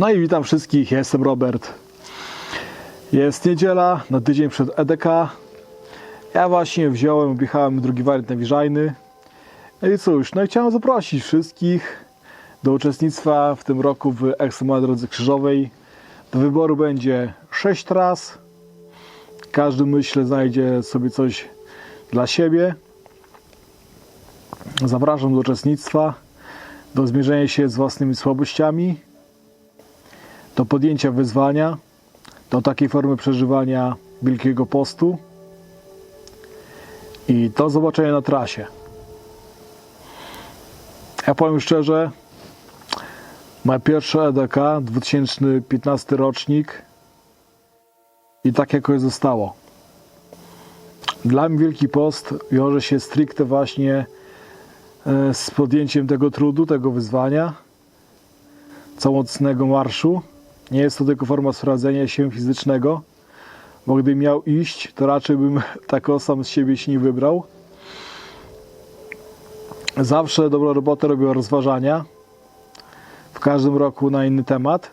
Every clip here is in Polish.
No i witam wszystkich, ja jestem Robert. Jest niedziela, na tydzień przed EDK. Ja właśnie wziąłem, objechałem drugi wariant nawiżajny. No i cóż, no i chciałem zaprosić wszystkich do uczestnictwa w tym roku w Ekstremalnej Drodze Krzyżowej. Do wyboru będzie 6 tras. Każdy, myślę, znajdzie sobie coś dla siebie. Zapraszam do uczestnictwa, do zmierzenia się z własnymi słabościami, do podjęcia wyzwania, do takiej formy przeżywania Wielkiego Postu i do zobaczenia na trasie. Ja powiem szczerze, moja pierwsza EDK, 2015 rocznik i tak jakoś zostało. Dla mnie Wielki Post wiąże się stricte właśnie e, z podjęciem tego trudu, tego wyzwania, całomocnego marszu. Nie jest to tylko forma sprawdzenia się fizycznego, bo gdybym miał iść, to raczej bym tako sam z siebie się nie wybrał. Zawsze dobrą robotę robią rozważania, w każdym roku na inny temat.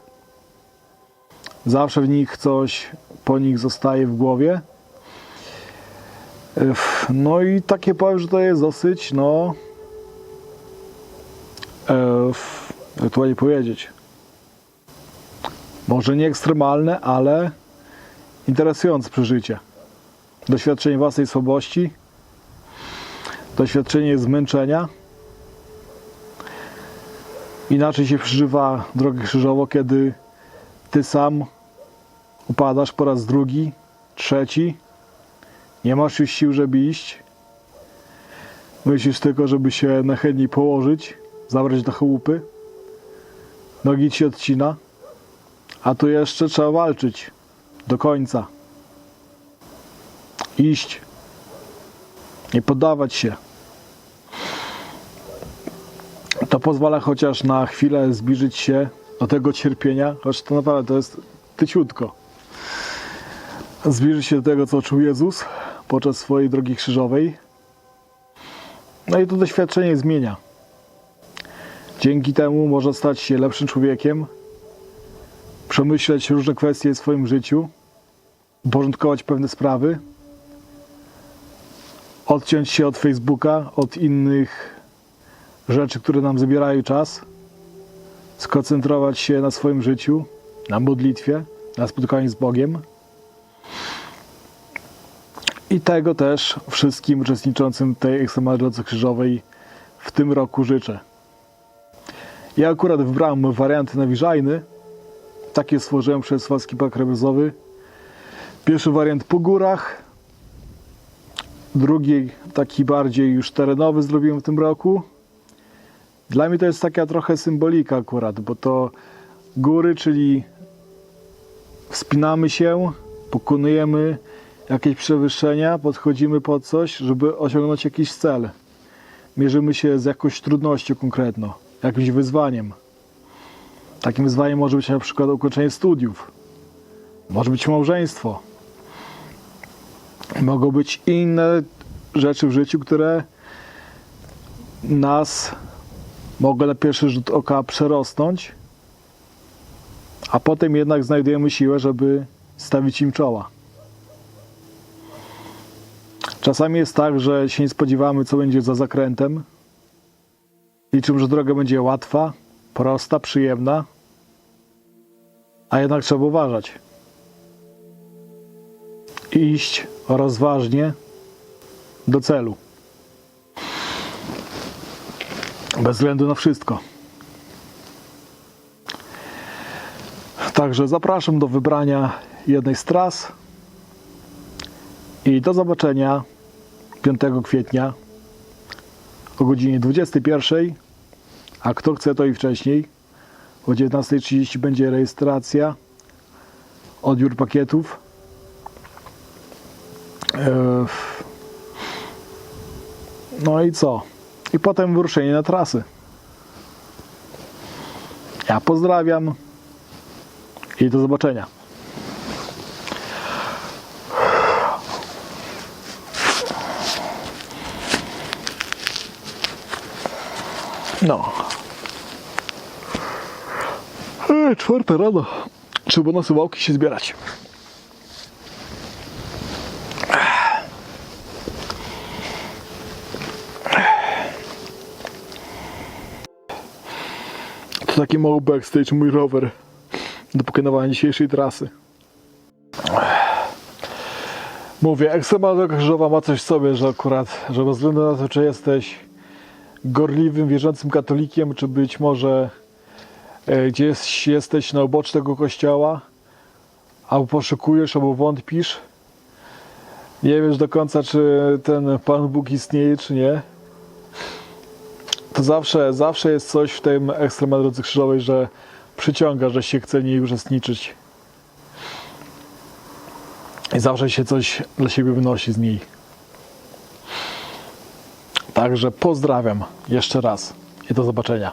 Zawsze w nich coś po nich zostaje w głowie. No i takie powiem, że to jest dosyć, no, e, ewentualnie powiedzieć, może nie ekstremalne, ale interesujące przeżycie. Doświadczenie własnej słabości, doświadczenie zmęczenia. Inaczej się przeżywa drogę krzyżową, kiedy ty sam upadasz po raz drugi, trzeci, nie masz już sił, żeby iść. Myślisz tylko, żeby się nachętniej położyć, zabrać do chałupy. Nogi ci odcina. A tu jeszcze trzeba walczyć do końca. Iść. Nie poddawać się. To pozwala chociaż na chwilę zbliżyć się do tego cierpienia, choć to naprawdę to jest tyciutko. Zbliżyć się do tego, co czuł Jezus podczas swojej drogi krzyżowej. No i to doświadczenie zmienia. Dzięki temu można stać się lepszym człowiekiem, przemyśleć różne kwestie w swoim życiu, uporządkować pewne sprawy, odciąć się od Facebooka, od innych rzeczy, które nam zabierają czas, skoncentrować się na swoim życiu, na modlitwie, na spotkaniu z Bogiem. I tego też wszystkim uczestniczącym tej ekstremalnej krzyżowej w tym roku życzę. Ja akurat wybrałem wariant nawiżajny, takie stworzyłem przez Walski Park Rebezowy. Pierwszy wariant po górach, drugi taki bardziej już terenowy zrobiłem w tym roku. Dla mnie to jest taka trochę symbolika akurat, bo to góry, czyli wspinamy się, pokonujemy jakieś przewyższenia, podchodzimy pod coś, żeby osiągnąć jakiś cel. Mierzymy się z jakąś trudnością konkretną, jakimś wyzwaniem. Takim wyzwaniem może być na przykład ukończenie studiów, może być małżeństwo, mogą być inne rzeczy w życiu, które nas mogą na pierwszy rzut oka przerosnąć, a potem jednak znajdujemy siłę, żeby stawić im czoła. Czasami jest tak, że się nie spodziewamy, co będzie za zakrętem. Liczymy, że droga będzie łatwa, prosta, przyjemna, a jednak trzeba uważać. Iść rozważnie do celu. Bez względu na wszystko. Także zapraszam do wybrania jednej z tras i do zobaczenia 5 kwietnia o godzinie 21. A kto chce, to i wcześniej. O 19.30 będzie rejestracja, odbiór pakietów. Eee, No i co? I potem wyruszenie na trasy. Ja pozdrawiam i do zobaczenia. No. Eee, czwarta rano. Trzeba na suwałki się zbierać. To taki mały backstage, mój rower do pokonywania dzisiejszej trasy. Mówię, ekstremalna krzyżowa ma coś w sobie, że akurat, że bez względu na to, czy jesteś gorliwym, wierzącym katolikiem, czy być może e, gdzieś jesteś na uboczu tego kościoła, albo poszukujesz, albo wątpisz, nie wiesz do końca, czy ten Pan Bóg istnieje, czy nie, to zawsze, zawsze jest coś w tym ekstremalnej drodze krzyżowej, że przyciąga, że się chce niej uczestniczyć. I zawsze się coś dla siebie wynosi z niej. Także pozdrawiam jeszcze raz i do zobaczenia.